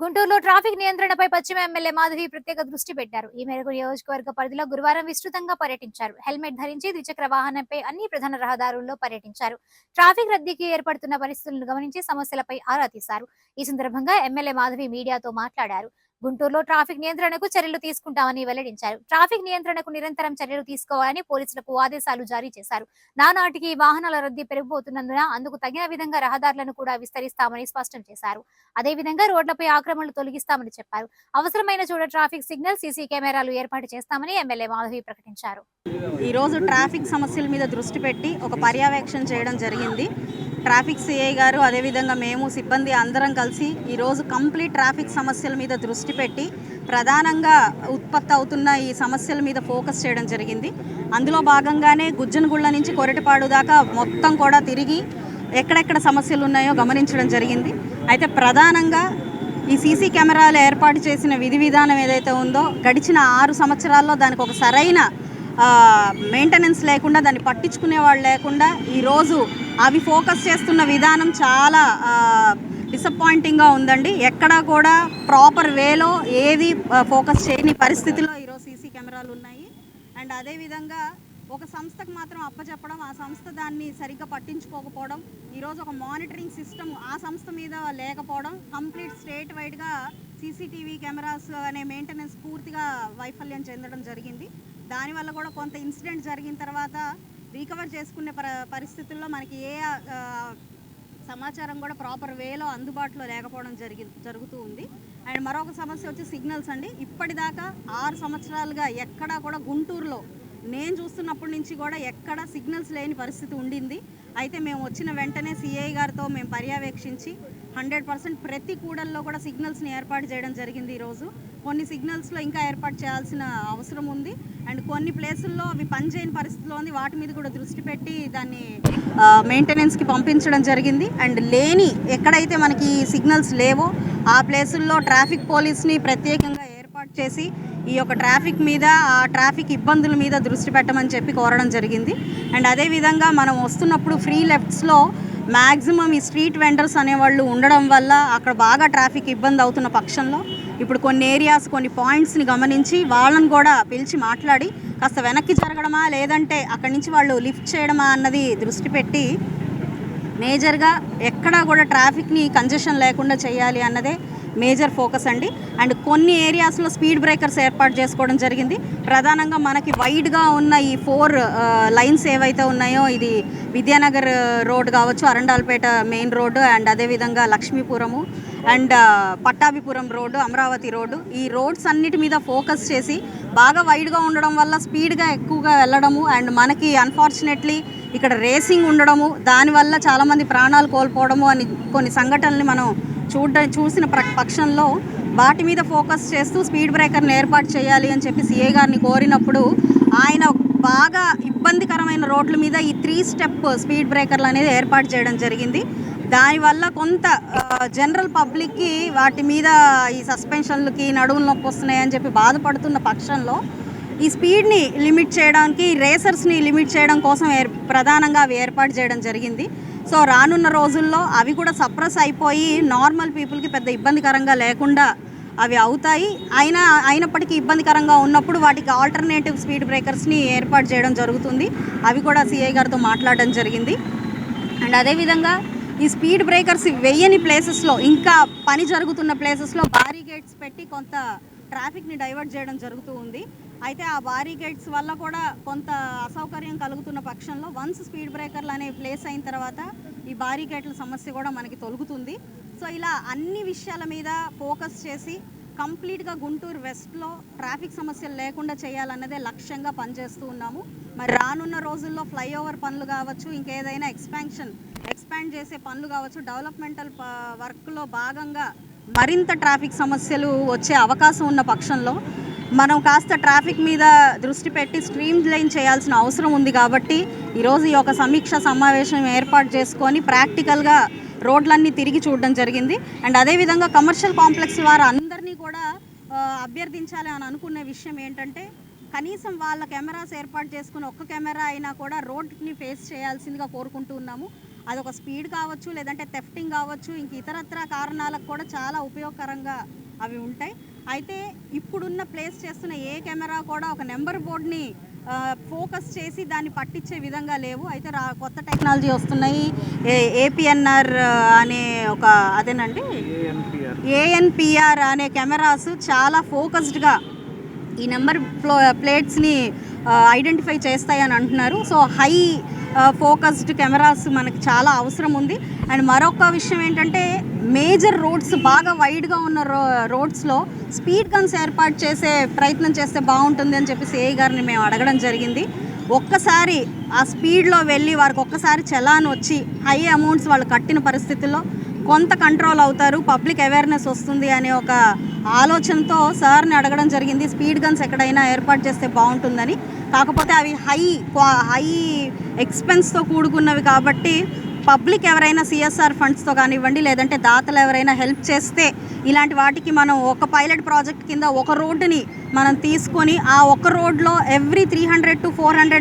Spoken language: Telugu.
గుంటూరులో ట్రాఫిక్ నియంత్రణపై పశ్చిమ ఎమ్మెల్యే మాధవి ప్రత్యేక దృష్టి పెట్టారు. ఈ మేరకు నియోజకవర్గ పరిధిలో గురువారం విస్తృతంగా పర్యటించారు. హెల్మెట్ ధరించి ద్విచక్ర వాహనంపై అన్ని ప్రధాన రహదారుల్లో పర్యటించారు. ట్రాఫిక్ రద్దీకి ఏర్పడుతున్న పరిస్థితులను గమనించి సమస్యలపై ఆరా తీశారు. ఈ సందర్భంగా ఎమ్మెల్యే మాధవి మీడియాతో మాట్లాడారు. గుంటూరులో ట్రాఫిక్ నియంత్రణకు చర్యలు తీసుకుంటామని వెల్లడించారు. ట్రాఫిక్ నియంత్రణకు నిరంతరం చర్యలు తీసుకోవాలని పోలీసులకు ఆదేశాలు జారీ చేశారు. నానాటికి వాహనాల రద్దీ పెరిగిపోతున్నందున అందుకు తగిన విధంగా రహదారులను కూడా విస్తరిస్తామని స్పష్టం చేశారు. అదేవిధంగా రోడ్లపై ఆక్రమణలు తొలగిస్తామని చెప్పారు. అవసరమైన చోట ట్రాఫిక్ సిగ్నల్ సీసీ కెమెరాలు ఏర్పాటు చేస్తామని ఎమ్మెల్యే మాధవి ప్రకటించారు. ఈరోజు ట్రాఫిక్ సమస్యల మీద దృష్టి పెట్టి ఒక పర్యవేక్షణ చేయడం జరిగింది. ట్రాఫిక్ సిఐ గారు అదేవిధంగా మేము సిబ్బంది అందరం కలిసి ఈరోజు కంప్లీట్ ట్రాఫిక్ సమస్యల మీద దృష్టి పెట్టి ప్రధానంగా ఉత్పత్తి అవుతున్న ఈ సమస్యల మీద ఫోకస్ చేయడం జరిగింది. అందులో భాగంగానే గుజ్జనగుళ్ళ నుంచి కొరటిపాడు దాకా మొత్తం కూడా తిరిగి ఎక్కడెక్కడ సమస్యలు ఉన్నాయో గమనించడం జరిగింది. అయితే ప్రధానంగా ఈ సీసీ కెమెరాలు ఏర్పాటు చేసిన విధి విధానం ఏదైతే ఉందో గడిచిన ఆరు సంవత్సరాల్లో దానికి ఒక సరైన మెయింటెనెన్స్ లేకుండా దాన్ని పట్టించుకునే వాళ్ళు లేకుండా ఈరోజు అవి ఫోకస్ చేస్తున్న విధానం చాలా డిసప్పాయింటింగ్గా ఉందండి. ఎక్కడా కూడా ప్రాపర్ వేలో ఏది ఫోకస్ చేయని పరిస్థితిలో ఈరోజు సీసీ కెమెరాలు ఉన్నాయి. అండ్ అదేవిధంగా ఒక సంస్థకు మాత్రం అప్పచెప్పడం ఆ సంస్థ దాన్ని సరిగ్గా పట్టించుకోకపోవడం ఈరోజు ఒక మానిటరింగ్ సిస్టమ్ ఆ సంస్థ మీద లేకపోవడం కంప్లీట్ స్టేట్ వైడ్గా సీసీటీవీ కెమెరాస్ అనే మెయింటెనెన్స్ పూర్తిగా వైఫల్యం చెందడం జరిగింది. దానివల్ల కూడా కొంత ఇన్సిడెంట్ జరిగిన తర్వాత రీకవర్ చేసుకునే పరిస్థితుల్లో మనకి ఏ సమాచారం కూడా ప్రాపర్ వేలో అందుబాటులో లేకపోవడం జరిగి జరుగుతూ ఉంది. అండ్ మరొక సమస్య వచ్చి సిగ్నల్స్ అండి. ఇప్పటిదాకా ఆరు సంవత్సరాలుగా ఎక్కడా కూడా గుంటూరులో నేను చూస్తున్నప్పటి నుంచి కూడా ఎక్కడ సిగ్నల్స్ లేని పరిస్థితి ఉండింది. అయితే మేము వచ్చిన వెంటనే సిఐ గారితో మేము పర్యవేక్షించి హండ్రెడ్ పర్సెంట్ ప్రతి కూడల్లో కూడా సిగ్నల్స్ని ఏర్పాటు చేయడం జరిగింది ఈరోజు. కొన్ని సిగ్నల్స్లో ఇంకా ఏర్పాటు చేయాల్సిన అవసరం ఉంది. అండ్ కొన్ని ప్లేసుల్లో అవి పనిచేయని పరిస్థితిలో ఉంది. వాటి మీద కూడా దృష్టి పెట్టి దాన్ని మెయింటెనెన్స్కి పంపించడం జరిగింది. అండ్ లేని ఎక్కడైతే మనకి సిగ్నల్స్ లేవో ఆ ప్లేసుల్లో ట్రాఫిక్ పోలీస్ని ప్రత్యేకంగా ఏర్పాటు చేసి ఈ యొక్క ట్రాఫిక్ మీద ఆ ట్రాఫిక్ ఇబ్బందుల మీద దృష్టి పెట్టమని చెప్పి కోరడం జరిగింది. అండ్ అదేవిధంగా మనం వస్తున్నప్పుడు ఫ్రీ లెఫ్ట్స్లో మ్యాక్సిమం ఈ స్ట్రీట్ వెండర్స్ అనేవాళ్ళు ఉండడం వల్ల అక్కడ బాగా ట్రాఫిక్ ఇబ్బంది అవుతున్న పక్షంలో ఇప్పుడు కొన్ని ఏరియాస్ కొన్ని పాయింట్స్ని గమనించి వాళ్ళని కూడా పిలిచి మాట్లాడి కాస్త వెనక్కి జరగడమా లేదంటే అక్కడి నుంచి వాళ్ళు లిఫ్ట్ చేయడమా అన్నది దృష్టి పెట్టి మేజర్గా ఎక్కడా కూడా ట్రాఫిక్ని కంజెషన్ లేకుండా చేయాలి అన్నదే మేజర్ ఫోకస్ అండి. అండ్ కొన్ని ఏరియాస్లో స్పీడ్ బ్రేకర్స్ ఏర్పాటు చేసుకోవడం జరిగింది. ప్రధానంగా మనకి వైడ్గా ఉన్న ఈ ఫోర్ లైన్స్ ఏవైతే ఉన్నాయో ఇది విద్యానగర్ రోడ్ కావచ్చు అరండాల్పేట మెయిన్ రోడ్డు అండ్ అదేవిధంగా Lakshmipuram and Pattabhipuram road Amaravati road. ఈ రోడ్స్ అన్నిటి మీద ఫోకస్ చేసి బాగా వైడ్గా ఉండడం వల్ల స్పీడ్గా ఎక్కువగా వెళ్ళడము అండ్ మనకి అన్ఫార్చునేట్లీ ఇక్కడ రేసింగ్ ఉండడము దానివల్ల చాలామంది ప్రాణాలు కోల్పోవడము అని కొన్ని సంఘటనల్ని మనం చూడ చూసిన ప్ర- పక్షంలో వాటి మీద ఫోకస్ చేస్తూ స్పీడ్ బ్రేకర్ని ఏర్పాటు చేయాలి అని చెప్పి సిఏ గారిని కోరినప్పుడు ఆయన బాగా ఇబ్బందికరమైన రోడ్ల మీద ఈ త్రీ స్టెప్ స్పీడ్ బ్రేకర్లు అనేది ఏర్పాటు చేయడం జరిగింది. దానివల్ల కొంత జనరల్ పబ్లిక్కి వాటి మీద ఈ సస్పెన్షన్లకి నడువులు నొప్పి వస్తున్నాయని చెప్పి బాధపడుతున్న పక్షంలో ఈ స్పీడ్ని లిమిట్ చేయడానికి రేసర్స్ని లిమిట్ చేయడం కోసం ఏర్ ప్రధానంగా అవి ఏర్పాటు చేయడం జరిగింది. సో రానున్న రోజుల్లో అవి కూడా సప్రెస్ అయిపోయి నార్మల్ పీపుల్కి పెద్ద ఇబ్బందికరంగా లేకుండా అవి అవుతాయి. అయినా అయినప్పటికీ ఇబ్బందికరంగా ఉన్నప్పుడు వాటికి ఆల్టర్నేటివ్ స్పీడ్ బ్రేకర్స్ని ఏర్పాటు చేయడం జరుగుతుంది. అవి కూడా సిఐ గారితో మాట్లాడడం జరిగింది. అండ్ అదేవిధంగా ఈ స్పీడ్ బ్రేకర్స్ వెయ్యని ప్లేసెస్లో ఇంకా పని జరుగుతున్న ప్లేసెస్లో బారిగేట్స్ పెట్టి కొంత ట్రాఫిక్ని డైవర్ట్ చేయడం జరుగుతూ ఉంది. అయితే ఆ బారికేడ్స్ వల్ల కూడా కొంత అసౌకర్యం కలుగుతున్న పక్షంలో వన్స్ స్పీడ్ బ్రేకర్లు అనేవి ప్లేస్ అయిన తర్వాత ఈ బారిగేట్ల సమస్య కూడా మనకి తొలుగుతుంది. సో ఇలా అన్ని విషయాల మీద ఫోకస్ చేసి కంప్లీట్గా గుంటూరు వెస్ట్లో ట్రాఫిక్ సమస్యలు లేకుండా చేయాలన్నదే లక్ష్యంగా పనిచేస్తూ ఉన్నాము. మరి రానున్న రోజుల్లో ఫ్లైఓవర్ పనులు కావచ్చు ఇంకేదైనా ఎక్స్పాన్షన్ ఎక్స్పాండ్ చేసే పనులు కావచ్చు డెవలప్మెంటల్ వర్క్లో భాగంగా మరింత ట్రాఫిక్ సమస్యలు వచ్చే అవకాశం ఉన్న పక్షంలో మనం కాస్త ట్రాఫిక్ మీద దృష్టి పెట్టి స్ట్రీమ్ లైన్ చేయాల్సిన అవసరం ఉంది కాబట్టి ఈరోజు ఈ యొక్క సమీక్ష సమావేశం ఏర్పాటు చేసుకొని ప్రాక్టికల్గా రోడ్లన్నీ తిరిగి చూడడం జరిగింది. అండ్ అదేవిధంగా కమర్షియల్ కాంప్లెక్స్ వారు అందరినీ కూడా అభ్యర్థించాలి అని అనుకునే విషయం ఏంటంటే కనీసం వాళ్ళ కెమెరాస్ ఏర్పాటు చేసుకుని ఒక్క కెమెరా అయినా కూడా రోడ్ని ఫేస్ చేయాల్సిందిగా కోరుకుంటూ ఉన్నాము. అదొక స్పీడ్ కావచ్చు లేదంటే థెఫ్టింగ్ కావచ్చు ఇంక ఇతరత్ర కారణాలకు కూడా చాలా ఉపయోగకరంగా అవి ఉంటాయి. అయితే ఇప్పుడున్న ప్లేస్ చేస్తున్న ఏ కెమెరా కూడా ఒక నెంబర్ బోర్డ్ని ఫోకస్ చేసి దాన్ని పట్టించే విధంగా లేవు. అయితే రా కొత్త టెక్నాలజీ వస్తున్నాయి. ఏపీఎన్ఆర్ అనే ఒక అదేనండి? ఏఎన్పిఆర్. అనే కెమెరాస్ చాలా ఫోకస్డ్గా ఈ నెంబర్ ప్లో ప్లేట్స్ని ఐడెంటిఫై చేస్తాయని అంటున్నారు. సో హై ఫోకస్డ్ కెమెరాస్ మనకు చాలా అవసరం ఉంది. అండ్ మరొక విషయం ఏంటంటే మేజర్ రోడ్స్ బాగా వైడ్గా ఉన్న రో రోడ్స్లో స్పీడ్ గన్స్ ఏర్పాటు చేసే ప్రయత్నం చేస్తే బాగుంటుంది అని చెప్పేసి ఏ గారిని మేము అడగడం జరిగింది. ఒక్కసారి ఆ స్పీడ్లో వెళ్ళి వారికి ఒక్కసారి చలాన్ వచ్చి హై అమౌంట్స్ వాళ్ళు కట్టిన పరిస్థితుల్లో కొంత కంట్రోల్ అవుతారు పబ్లిక్ అవేర్నెస్ వస్తుంది అనే ఒక ఆలోచనతో సార్ని అడగడం జరిగింది. స్పీడ్ గన్స్ ఎక్కడైనా ఏర్పాటు చేస్తే బాగుంటుందని. కాకపోతే అవి హై హై ఎక్స్పెన్స్తో కూడుకున్నవి కాబట్టి పబ్లిక్ ఎవరైనా సిఎస్ఆర్ ఫండ్స్తో కానివ్వండి లేదంటే దాతలు ఎవరైనా హెల్ప్ చేస్తే ఇలాంటి వాటికి మనం ఒక పైలట్ ప్రాజెక్ట్ కింద ఒక రోడ్డుని మనం తీసుకొని ఆ ఒక రోడ్లో every three hundred to four hundred